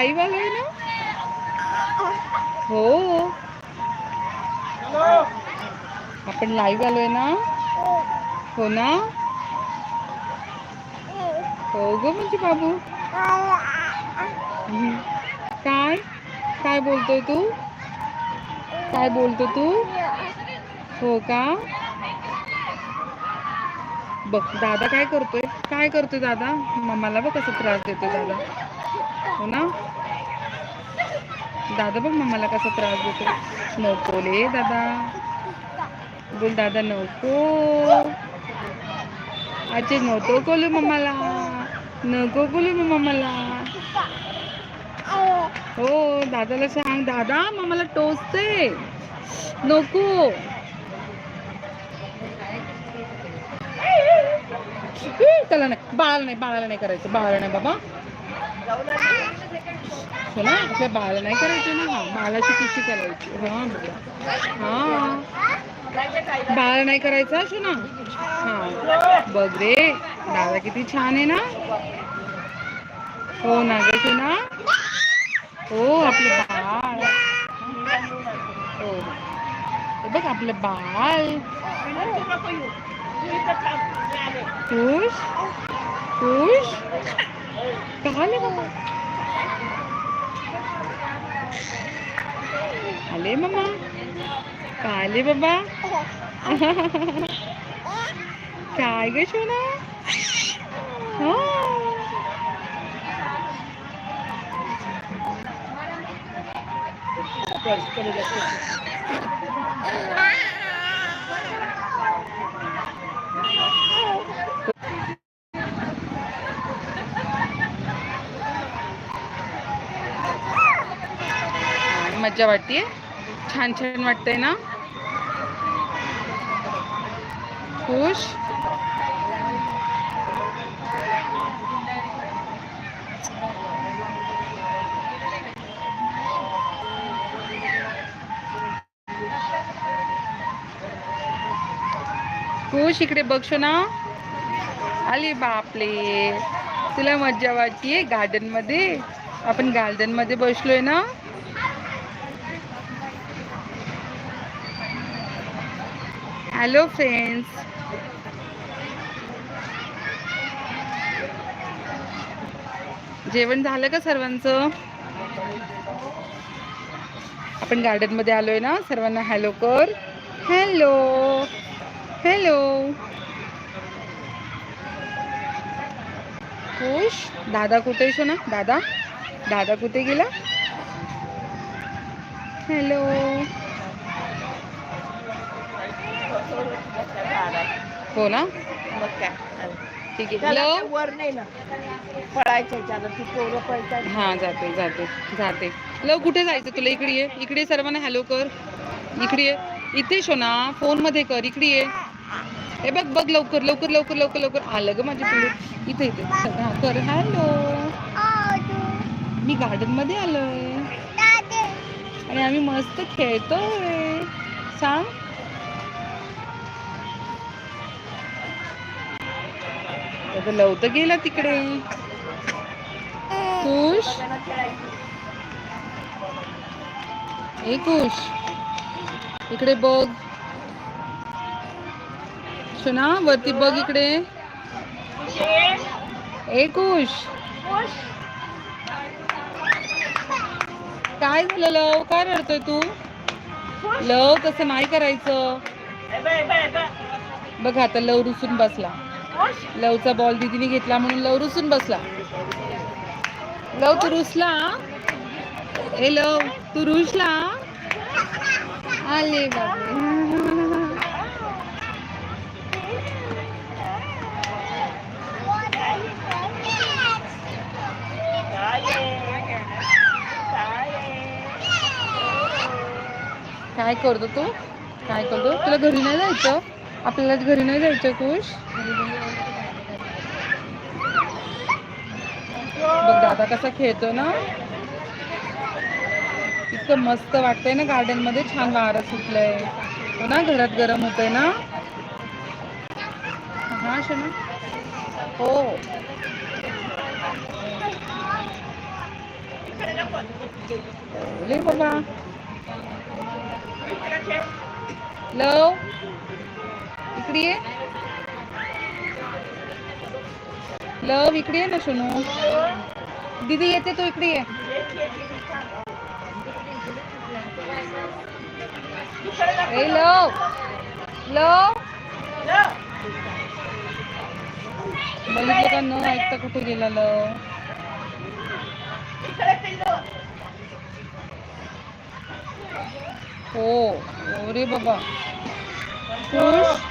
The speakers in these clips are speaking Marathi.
लाईव आलोय ना? हो. आपण लाईव्ह आलोय ना? हो ना? हो ग म्हणजे बाबू. काय? काय बोलतोय तू? काय बोलतो तू? हो का? बघ दादा काय करतोय? काय करतोय दादा? मम्माला बघ कसा त्रास देतोय दादा. हो ना? दादा बघ मम्माला कसा त्रास देतो नको ले दादा. बोल दादा नको. आजी नको बोलू मम्माला. नको बोलू मम्माला. हो दादाला सांग. दादा मम्माला टोचते नको. त्याला नाही बाळाला नाही बाळाला नाही करायचं. बाळाला नाही बाबा. हो आपल्या बाला नाही करायचं ना? हा बाळाची कशी करायची? हा बघा बाळ नाही करायचं असो ना? हा. बघ रे दादा किती छान आहे ना? हो ना ग ना हो आपलं बाळ. हो. बघ आपलं बाळ. खुश खुश का आले बाबा आले मम्मा का आले बाबा? काय ग शोना हा. आणि मज्जा वाटते. छान छान वाटतंय ना? खुश? खुश इकडे बघशो ना आली बापले तुला मज्जा वाटते गार्डनमध्ये? आपण गार्डनमध्ये बसलोय ना? हॅलो फ्रेंड्स जेवण झालं का सर्वांचं? आपण गार्डनमध्ये आलोय ना सर्वांना हॅलो कर. हॅलो हॅलो खुश? दादा कुठे शो ना दादा? दादा कुठे गेला? हॅलो हो ना? ठीक आहे. त्याला हॅलो ते वर नाही ना. पळायचं त्याला ती पोरं पळतात. हा जाते जाते जाते. लव कुठे जायचं तुला? इकडे ये. इकडे सर्वांना. हॅलो कर. इकडे ये. इथे शो ना फोनमध्ये कर. इकडे ये. हे बघ बघ लवकर लवकर लवकर लवकर लवकर. आलं ग माझी पिल्लू इथे इथे. हा कर. हॅलो मी गार्डनमध्ये आलोय आणि आम्ही मस्त खेळतोय. सांग. आता लव तर गेला तिकडे. कुश. ए कुश. इकडे बघ. सुना वरती बघ इकडे. ए कुश. काय झालं लव? काय रडतोय तू? लव तसं नाही करायचं? बघ आता लव रुसून बसला. लवचा बॉल दिदीने घेतला म्हणून लव रुसून बसला. लव तू रुसला ए लव तू रुसला आले काय करतो तू? काय करतो? तुला घरी नाही जायचं? आपल्याला घरी नाही जायचं खुश बघ दादा कसा खेळतो ना. इतकं मस्त वाटतंय ना गार्डनमध्ये छान वारा सुटलंय. हो ना घरात गरम होतंय ना. हा शना. हो. ले बाबा. लव इकडे. ये लव इकडे ये ना सोनू. दीदी येते तू इकडे ये. ए लव. लव. बघितलं का न? ऐकता कुठे गेला लव? हो. अरे बाबा. खुश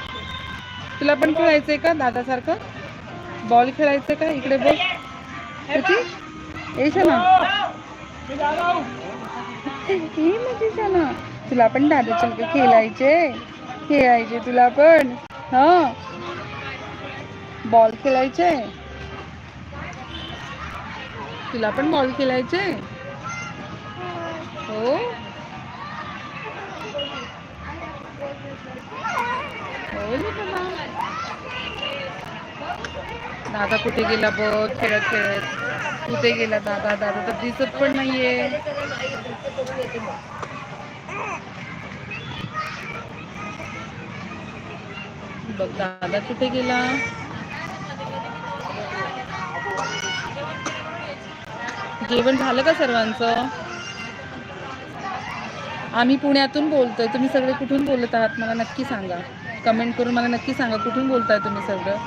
तुला पण खेळायचंय का दादासारखं? बॉल खेळायचंय का? इकडे बघ. कशी? येशा ना म्हणजे तुला पण दादासारखं खेळायचे खेळायचे तुला पण. हो. हा. बॉल खेळायचे तुला पण बॉल खेळायचे हो. दादा कुठे गेला बघ खेळत खेळत. कुठे गेला दादा? दादा तर दिसत पण नाहीये. बघ दादा कुठे गेला? जेवण झालं का सर्वांचं? आम्ही पुण्यातून बोलतोय. तुम्ही सगळे कुठून बोलत आहात? मला नक्की सांगा. कमेंट करून मला नक्की सांगा कुठून बोलताय तुम्ही सगळं?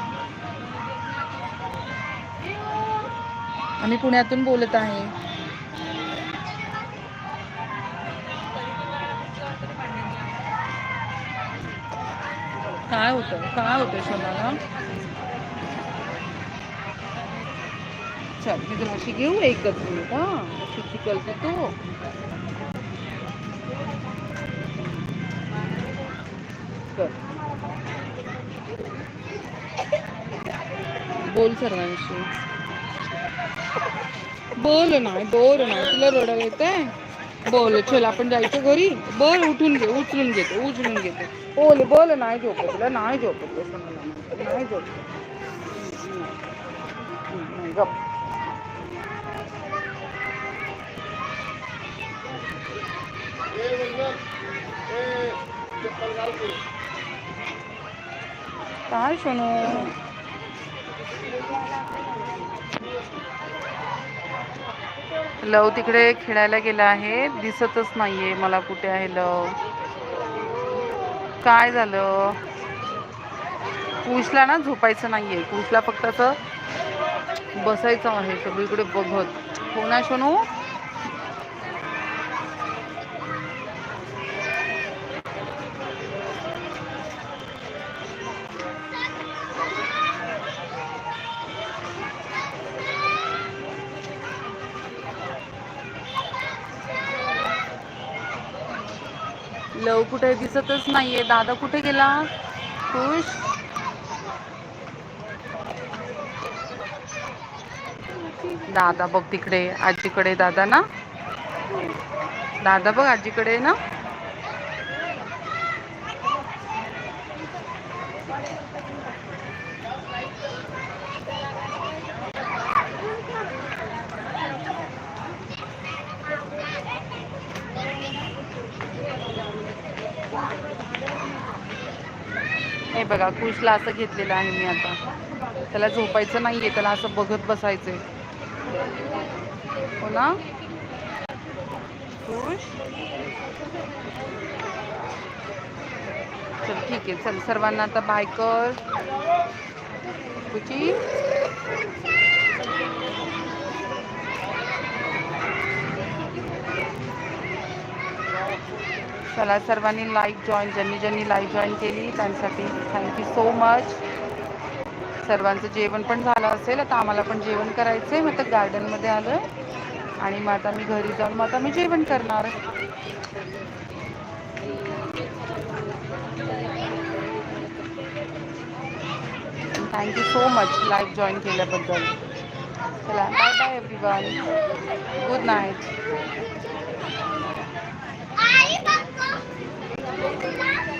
आम्ही पुण्यातून बोलत आहे. काय होतं? काय होतं सोनाला चल मी अशी घेऊ एकच मिनिट हा? किती कळते तू? कर. बोल सर्वांशी. बोल ना बोल ना. तुला रडायला येत आहे बोल चल आपण जायचं घरी. बोल उठून घे उचलून घेतो उचलून घेतो. बोल बोल नाही झोपत तुला नाही झोपत नाही झोपत. गप. काय सोनू? लव तिकडे खेळायला गेला आहे. दिसतच नाहीये मला कुठे आहे लव. काय झालं? कुशला ना झोपायचं नाहीये. कुशला फक्त असं बसायचं आहे. सगळीकडे बघत. हो ना लव कुठे दिसतच नाहीये. दादा कुठे गेला? खुश? दादा बघ तिकडे आजीकडे दादा ना? दादा बघ आजीकडे ना? हे बघा खुशला असं घेतलेलं आहे मी आता. त्याला झोपायचं नाहीये त्याला असं बघत बसायचंय. हो ना? खुश? चल ठीक आहे चल. सर्वांना आता बाय कर. कुची चला सर्वांनी लाईक जॉईन ज्यांनी ज्यांनी लाईक जॉईन केली त्यांसाठी थँक्यू सो मच सर्वांचं जेवण पण झालं असेल आता आम्हाला पण जेवण करायचं आहे मग तर गार्डनमध्ये आलं आणि मग आता मी घरी जाऊन मग आता मी जेवण करणार thank you so much like join केल्याबद्दल. चला bye bye everyone good night Não, não, não.